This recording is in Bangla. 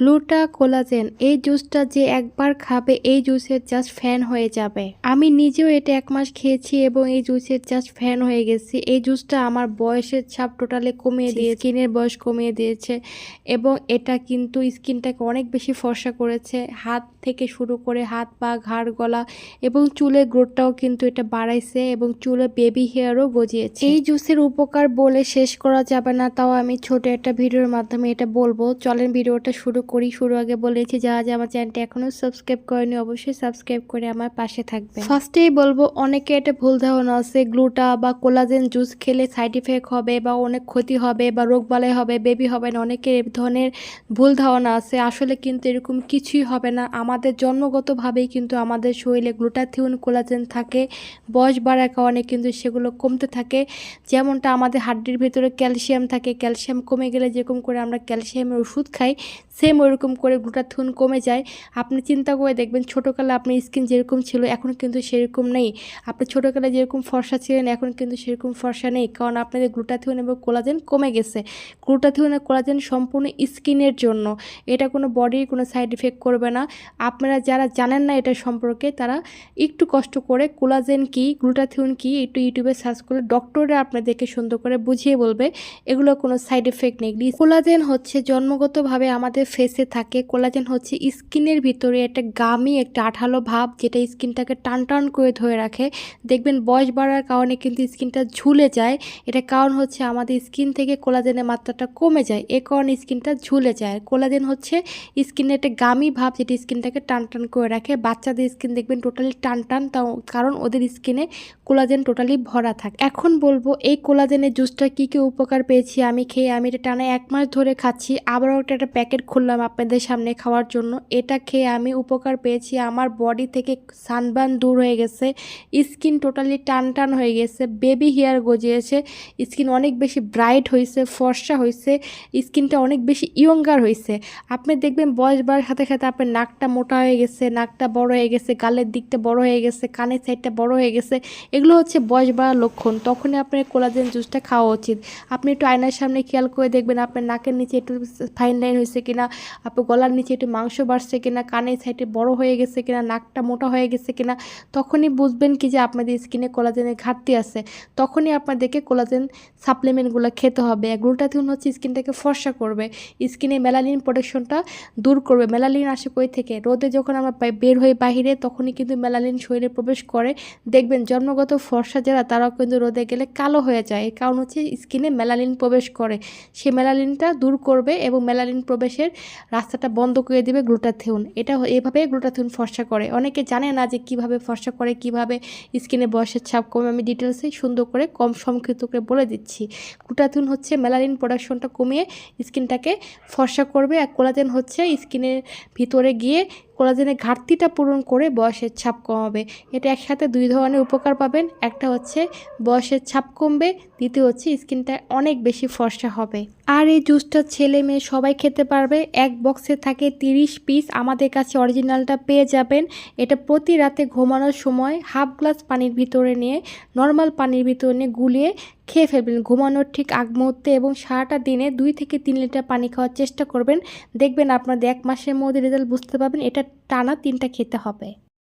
গ্লুটা কোলাজেন এই জুসটা যে একবার খাবে এই জুসের জাস্ট ফ্যান হয়ে যাবে। আমি নিজেও এটা এক মাস খেয়েছি এবং এই জুসের জাস্ট ফ্যান হয়ে গেছি। এই জুসটা আমার বয়সের ছাপ টোটালি কমিয়ে দিয়ে স্কিনের বয়স কমিয়ে দিয়েছে এবং এটা কিন্তু স্কিনটাকে অনেক বেশি ফর্সা করেছে। হাত থেকে শুরু করে হাত পা ঘাড় গলা এবং চুলের গ্রোথটাও কিন্তু এটা বাড়াইছে এবং চুলে বেবি হেয়ারও গজিয়েছে। এই জুসের উপকার বলে শেষ করা যাবে না তাও আমি ছোট একটা ভিডিওর মাধ্যমে এটা বলব। চলেন ভিডিওটা শুরু করি। শুরু আগে বলেছি, যারা যে আমার চ্যানেলটি এখনও সাবস্ক্রাইব করেনি, অবশ্যই সাবস্ক্রাইব করে আমার পাশে থাকবে ফার্স্টেই বলব, অনেকে এটা ভুল ধারণা আছে, গ্লুটা বা কোলাজেন জুস খেলে সাইড ইফেক্ট হবে বা অনেক ক্ষতি হবে বা রোগ বালাই হবে বেবি হবে না অনেকের এই ধরনের ভুল ধারণা আছে। আসলে কিন্তু এরকম কিছুই হবে না। আমাদের জন্মগতভাবেই কিন্তু আমাদের শরীরে গ্লুটাথিউন কোলাজেন থাকে, বয়স বাড়ার কারণে কিন্তু সেগুলো কমতে থাকে। যেমনটা আমাদের হাড্ডির ভিতরে ক্যালসিয়াম থাকে, ক্যালসিয়াম কমে গেলে যেরকম করে আমরা ক্যালসিয়ামের ওষুধ খাই সেম ওরকম করে গ্লুটাথিউন কমে যায়। আপনি চিন্তা করে দেখবেন ছোটোকালে আপনার স্কিন যেরকম ছিল, এখন কিন্তু সেরকম নেই। আপনি ছোটোকালে যেরকম ফর্সা ছিলেন, এখন কিন্তু সেরকম ফর্সা নেই। কারণ আপনাদের গ্লুটাথিউন এবং কোলাজেন কমে গেছে। গ্লুটাথিউন কোলাজেন সম্পূর্ণ স্কিনের জন্য। এটা কোনো বডির কোনো সাইড ইফেক্ট করবে না। আপনারা যারা জানেন না এটা সম্পর্কে, তারা একটু কষ্ট করে কোলাজেন কি গ্লুটাথিউন কি, একটু ইউটিউবে সার্চ করে ডক্টররা আপনাদেরকে সুন্দর করে বুঝিয়ে বলবে। এগুলো কোনো সাইড এফেক্ট নেই। কোলাজেন হচ্ছে জন্মগতভাবে আমাদের ফেসে থাকে কোলাজেন হচ্ছে স্কিনের ভিতরে একটা গামি একটা আঠালো ভাব, যেটা স্কিনটাকে টান টান করে ধরে রাখে। দেখবেন বয়স বাড়ার কারণে কিন্তু স্কিনটা ঝুলে যায়। এটা কারণ হচ্ছে আমাদের স্কিন থেকে কোলাজেনের মাত্রাটা কমে যায়, এ কারণে স্কিনটা ঝুলে যায়। কোলাজেন হচ্ছে স্কিনের একটা গামি ভাব, যেটা স্কিনটাকে টান টান করে রাখে। বাচ্চাদের স্কিন দেখবেন টোটালি টান টান কারণ ওদের স্কিনে কোলাজেন টোটালি ভরা থাকে। এখন বলব, এই কোলাজেনের জুসটা কী কী উপকার পেয়েছি আমি খেয়ে, আমি এটা টানা এক মাস ধরে খাচ্ছি, আবারও একটা একটা প্যাকেট খুললাম। আপনাদের সামনে খাওয়ার জন্য। এটা খেয়ে আমি উপকার পেয়েছি। আমার বডি থেকে সানবান দূর হয়ে গেছে। স্কিন টোটালি টান টান হয়ে গেছে। Baby hair গজিয়েছে। স্কিন অনেক বেশি ব্রাইট হয়েছে ফর্সা হয়েছে স্কিনটা অনেক বেশি ইয়ঙ্গার হয়েছে আপনি দেখবেন বয়স বাড়ার সাথে সাথে আপনার নাকটা মোটা হয়ে গেছে, নাকটা বড় হয়ে গেছে, গালের দিকটা বড় হয়ে গেছে, কানের সাইডটা বড় হয়ে গেছে। এগুলো হচ্ছে বয়স বাড়ার লক্ষণ। তখনই আপনার কোলাজেন জুসটা খাওয়া উচিত। আপনি একটু আয়নার সামনে খেয়াল করে দেখবেন আপনার নাকের নিচে একটু ফাইন লাইন হয়েছে কিনা। আপনার গলার নিচে একটু মাংস বাড়ছে কিনা, কানের সাইডে বড় হয়ে গেছে কিনা, নাকটা মোটা হয়ে গেছে কিনা, তখনই বুঝবেন কি যে আপনাদের স্কিনে কোলাজেনের ঘাটতি আছে। তখনই আপনাদেরকে কোলাজেন সাপ্লিমেন্টগুলো খেতে হবে। গ্লুটাথিউন হচ্ছে স্কিনটাকে ফর্সা করবে, স্কিনে মেলানিন প্রোটেকশনটা দূর করবে। মেলালিন আসে কই থেকে? রোদে যখন আমরা বের হই বাহিরে, তখনই কিন্তু মেলানিন শরীরে প্রবেশ করে। দেখবেন জন্মগত ফর্সা যারা, তারাও কিন্তু রোদে গেলে কালো হয়ে যায়। কারণ হচ্ছে স্কিনে মেলানিন প্রবেশ করে। সে মেলালিনটা দূর করবে এবং মেলানিন প্রবেশের রাস্তাটা বন্ধ করে দেবে গ্লুটাথিউন। এটা এভাবে গ্লুটাথিউন ফর্সা করে। অনেকে জানে না যে কীভাবে ফর্সা করে, কীভাবে স্কিনে বয়সের ছাপ কমে। আমি ডিটেলসে সুন্দর করে কম সংক্ষিপ্ত করে বলে দিচ্ছি। গ্লুটাথিউন হচ্ছে মেলালিন প্রোডাকশনটা কমিয়ে স্কিনটাকে ফর্সা করবে আর কোলাজেন হচ্ছে স্কিনের ভিতরে গিয়ে কোলাজেনের ঘাটতিটা পূরণ করে বয়সের ছাপ কমাবে। এটা একসাথে দুই ধরনের উপকার পাবেন। একটা হচ্ছে বয়সের ছাপ কমবে, দ্বিতীয় হচ্ছে স্কিনটা অনেক বেশি ফর্সা হবে। আর এই জুসটা ছেলে মেয়ে সবাই খেতে পারবে। এক বক্সে থাকে তিরিশ পিস। আমাদের কাছে অরিজিনালটা পেয়ে যাবেন। এটা প্রতি রাতে ঘুমানোর সময় হাফ গ্লাস পানির ভিতরে নিয়ে, নর্মাল পানির ভিতরে নিয়ে গুলিয়ে খেয়ে ফেলবেন। ঘুমানোর ঠিক আগ মুহূর্তে এবং সারাটা দিনে দুই থেকে তিন লিটার পানি খাওয়ার চেষ্টা করবেন। দেখবেন আপনাদের এক মাসের মধ্যে রেজাল্ট বুঝতে পারবেন, এটা টানা তিনটা খেতে হবে।